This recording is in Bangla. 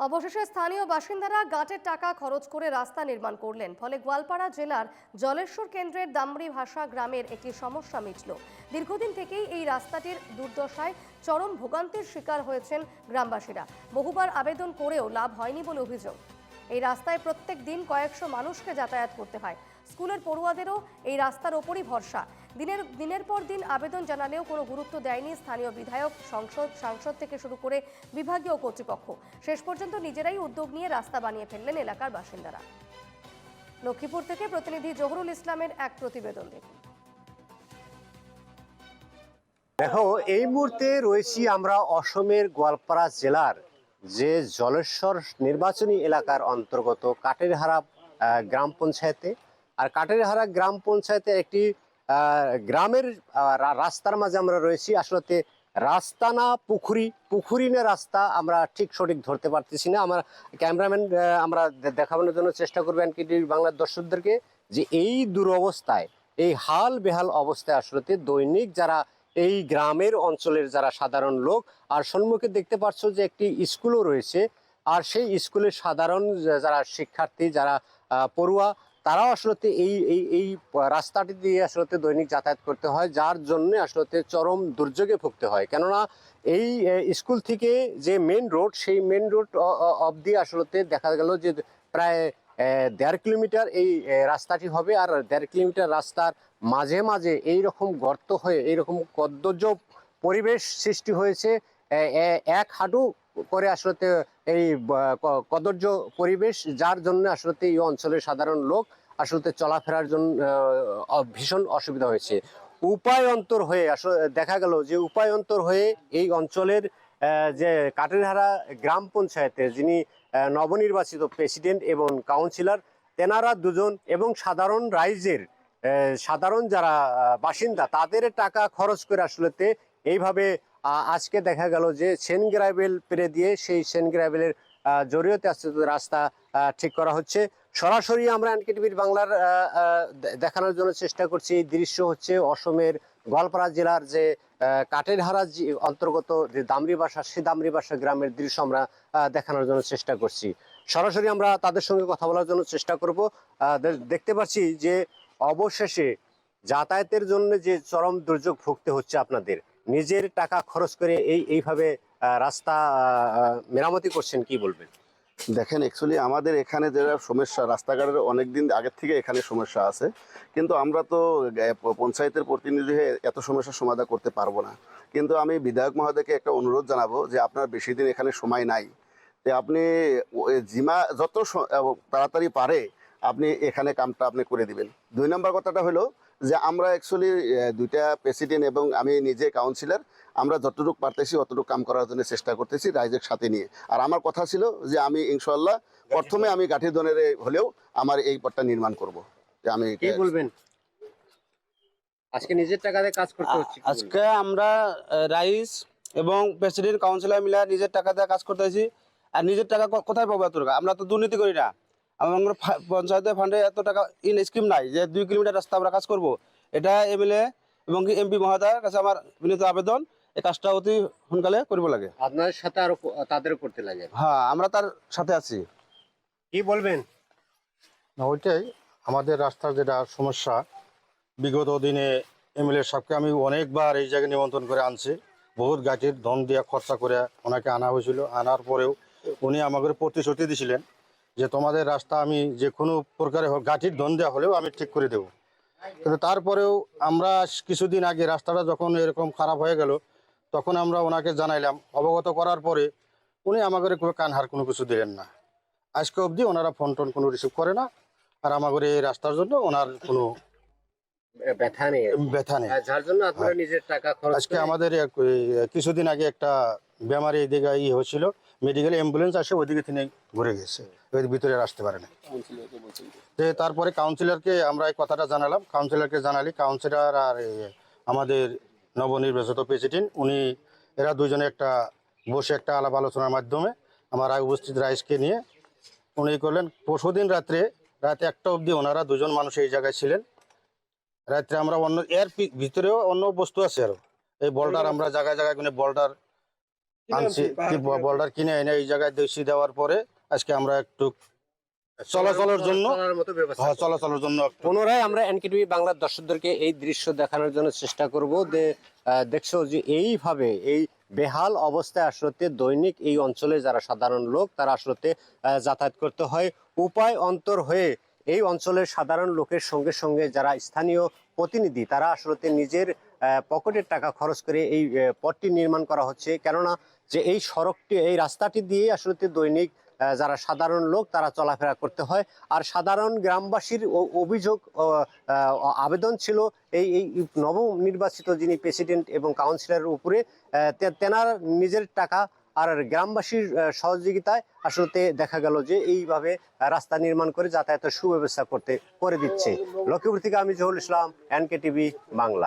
অবশেষে স্থানীয় বাসিন্দারা গাঁটের টাকা খরচ করে রাস্তা নির্মাণ করলেন। ফলে গোয়ালপাড়া জেলার জলেশ্বর কেন্দ্রের দামড়ি ভাষা গ্রামের একটি সমস্যা মিটল। দীর্ঘদিন থেকেই এই রাস্তাটির দুর্দশায় চরম ভোগান্তির শিকার হয়েছেন গ্রামবাসীরা। বহুবার আবেদন করেও লাভ হয়নি বলে অভিযোগ। এই রাস্তায় প্রত্যেক দিন কয়েকশো মানুষকে যাতায়াত করতে হয়। স্কুলের পড়ুয়াদেরও এই রাস্তার ওপরই ভরসা। দিনের দিনের পর দিন আবেদন জানালেও কোনো গুরুত্ব দেয়নি স্থানীয় বিধায়ক, সংসদ, সাংসদ থেকে শুরু করে বিভাগীয় কর্তৃপক্ষ। শেষ পর্যন্ত নিজেরাই উদ্যোগ নিয়ে রাস্তা বানিয়ে ফেললেন এলাকার বাসিন্দারা। লক্ষ্মীপুর থেকে প্রতিনিধি জহুরুল ইসলামের এক প্রতিবেদন দেখুন। দেখো, এই মুহূর্তে রয়েছি আমরা অসমের গোয়ালপাড়া জেলার যে জলেশ্বর নির্বাচনী এলাকার অন্তর্গত কাটেরহারা গ্রাম পঞ্চায়েতে। আর কাটেরহারা গ্রাম পঞ্চায়েতে একটি গ্রামের রাস্তার মাঝে আমরা রয়েছি। আসলে রাস্তা না পুকুরি পুকুরি না রাস্তা আমরা ঠিক সঠিক ধরতে পারতেছি না। আমার ক্যামেরাম্যান আমরা দেখানোর জন্য চেষ্টা করবেন কি বাংলার দর্শকদেরকে যে এই দুরবস্থায়, এই হাল বেহাল অবস্থায় আসলে দৈনিক যারা এই গ্রামের অঞ্চলের যারা সাধারণ লোক, আর সম্মুখে দেখতে পাচ্ছ যে একটি স্কুলও রয়েছে। আর সেই স্কুলের সাধারণ, যারা শিক্ষার্থী, যারা পড়ুয়া তারাও আসলে এই এই এই রাস্তাটি দিয়ে আসলে দৈনিক যাতায়াত করতে হয়, যার জন্য আসলে চরম দুর্যোগে ভুগতে হয়। কেননা এই স্কুল থেকে যে মেন রোড, সেই মেন রোড অবধি আসলে দেখা গেল যে প্রায় দেড় কিলোমিটার এই রাস্তাটি হবে। আর দেড় কিলোমিটার রাস্তার মাঝে মাঝে এই রকম গর্ত হয়ে, এইরকম কদর্য পরিবেশ সৃষ্টি হয়েছে। এক হাঁটু করে আসলে এই কদর্য পরিবেশ, যার জন্য আসলে এই অঞ্চলের সাধারণ লোক আসলে চলাফেরার জন্য ভীষণ অসুবিধা হয়েছে। উপায় অন্তর হয়ে আসলে দেখা গেল যে উপায় অন্তর হয়ে এই অঞ্চলের যে কাটেরহারা গ্রাম পঞ্চায়েতের যিনি নবনির্বাচিত প্রেসিডেন্ট এবং কাউন্সিলর, তেনারা দুজন এবং সাধারণ রাইজের সাধারণ যারা বাসিন্দা, তাদের টাকা খরচ করে আসলেতে এইভাবে আজকে দেখা গেল যে সেন গ্রাভেল পেরে দিয়ে সেই সেন গ্রাভেলের আহ, জরিয়তে আস্তে রাস্তা ঠিক করা হচ্ছে। সরাসরি আমরা এনকে টিভির বাংলার দেখানোর জন্য চেষ্টা করছি। এই দৃশ্য হচ্ছে অসমের গোয়ালপাড়া জেলার যে কাটেরহারা অন্তর্গত যে দামরি বাসা সে দামরি বাসা গ্রামের দৃশ্য আমরা দেখানোর জন্য চেষ্টা করছি। সরাসরি আমরা তাদের সঙ্গে কথা বলার জন্য চেষ্টা করব। দেখতে পাচ্ছি যে অবশেষে যাতায়াতের জন্য যে চরম দুর্যোগ ভুগতে হচ্ছে আপনাদের। নিজের টাকা খরচ করে এই, এইভাবে রাস্তা মেরামতি করছেন, কি বলবেন? দেখেন অ্যাকচুয়ালি আমাদের এখানে যেটা সমস্যা, রাস্তাঘাটের অনেক দিন আগের থেকে এখানে সমস্যা আছে। কিন্তু আমরা তো পঞ্চায়েতের প্রতিনিধি হয়ে এত সমস্যার সমাধান করতে পারব না। কিন্তু আমি বিধায়ক মহোদয়কে একটা অনুরোধ জানাব যে আপনার বেশি দিন এখানে সময় নাই। যে আপনি জিমা যত তাড়াতাড়ি পারে, আপনি এখানে কামটা আপনি করে দিবেন। দুই নম্বর কথাটা হলো যে আমরা অ্যাকচুয়ালি দুইটা প্রেসিডেন্ট এবং আমি নিজে কাউন্সিলর আমরা যতটুকু পারতেছি অতটুকু কাম করার জন্য চেষ্টা করতেছি রাইজের সাথে নিয়ে। আর আমার কথা ছিল যে আমি ইনশাল্লাহ প্রথমে আমি গাঠির দনের হলেও আমার এই পথটা নির্মাণ করব। যে আমি কি বলবেন? আজকে নিজের টাকাতে কাজ করতে হচ্ছে আজকে আমরা রাইস এবং প্রেসিডেন্ট কাউন্সিলর মিলে নিজের টাকা দিয়ে কাজ করতেছি। আর নিজের টাকা কোথায় পাবো এত আমরা তো দুর্নীতি করি না। আমরা ফা- পঞ্চায়েতের ফান্ডে এত টাকা ইন স্কিম নাই যে দুই কিলোমিটার রাস্তা আমরা কাজ করব। এটা এমএলএ এবং এমপি মহোদয়ের কাছে আমার বিনীত আবেদন এই কাজটা অতি সোনকালে করব লাগে। আপনার সাথে আরও তাদেরও করতে লাগে। হ্যাঁ আমরা তার সাথে আছি। কি বলবেন? না ওইটাই। আমাদের রাস্তার যেটা সমস্যা বিগত দিনে এমএলএ সাহেবকে আমি অনেকবার এই জায়গায় নিমন্ত্রণ করে আনছি। বহুত গাড়ির ধন দিয়ে খরচা করে ওনাকে আনা হয়েছিল। আনার পরেও উনি আমাকে প্রতিশ্রুতি দিয়েছিলেন যে তোমাদের রাস্তা আমি যে কোনো প্রকারে হোক গাঠির ধন দেওয়া হলেও আমি ঠিক করে দেবো। কিন্তু তারপরেও আমরা কিছুদিন আগে রাস্তাটা যখন এরকম খারাপ হয়ে গেল তখন আমরা ওনাকে জানাইলাম। অবগত করার পরে উনি আমাকে কোনো কানহার কোনো কিছু দিলেন না। আজকে অবধি ওনারা ফোন টোন কোনো রিসিভ করে না আর আমাদের এই রাস্তার জন্য ওনার কোনো ব্যথা নেই। ব্যথা নেই। যার জন্য আপনারা নিজের টাকা খরচ আজকে আমাদের কিছুদিন আগে একটা বেমারি এদিকে ই হয়েছিল মেডিকেল অ্যাম্বুলেন্স আসে ওইদিকে তিনি ঘুরে গেছে। ওই ভিতরে আসতে পারে না যে তারপরে কাউন্সিলরকে আমরা এই কথাটা জানালাম। কাউন্সিলরকে জানালি কাউন্সিলর আর আমাদের নবনির্বাচিত প্রেসিডেন্ট উনি এরা দুজনে একটা বসে একটা আলাপ আলোচনার মাধ্যমে আমার আগে উপস্থিত রাইসকে নিয়ে উনি করলেন পরশুদিন রাত্রে রাত একটা অবধি ওনারা দুজন মানুষ এই জায়গায় ছিলেন। রাত্রে আমরা অন্য এর ভিতরেও অন্য বস্তু আছে আরও এই বলটার আমরা জায়গায় জায়গায় কোনো বলটার আনছি বোল্ডার কিনে এনে এই জায়গায় দেশি দেওয়ার পরে আজকে আমরা একটু চলাচলের জন্য হ্যাঁ, চলাচলের জন্য পুনরায় আমরা এনকেটিভি বাংলার দর্শকদেরকে এই দৃশ্য দেখানোর জন্য চেষ্টা করব যে দেখছ যে এইভাবে এই বেহাল অবস্থায় আসলে দৈনিক এই অঞ্চলে যারা সাধারণ লোক তারা আসলে আহ, যাতায়াত করতে হয়। উপায় অন্তর হয়ে এই অঞ্চলের সাধারণ লোকের সঙ্গে সঙ্গে যারা স্থানীয় প্রতিনিধি তারা আসলে নিজের পকেটের টাকা খরচ করে এই পথটি নির্মাণ করা হচ্ছে। কেননা যে এই সড়কটি এই রাস্তাটি দিয়ে আসলে দৈনিক যারা সাধারণ লোক তারা চলাফেরা করতে হয়। আর সাধারণ গ্রামবাসীর অভিযোগ আবেদন ছিল এই এই নবনির্বাচিত যিনি প্রেসিডেন্ট এবং কাউন্সিলরের উপরে তেনার নিজের টাকা আর গ্রামবাসীর সহযোগিতায় আসলে দেখা গেল যে এইভাবে রাস্তা নির্মাণ করে যাতায়াতের সুব্যবস্থা করতে করে দিচ্ছে। লক্ষ্মীপুর থেকে আমি জহুর ইসলাম এনকে টিভি বাংলা।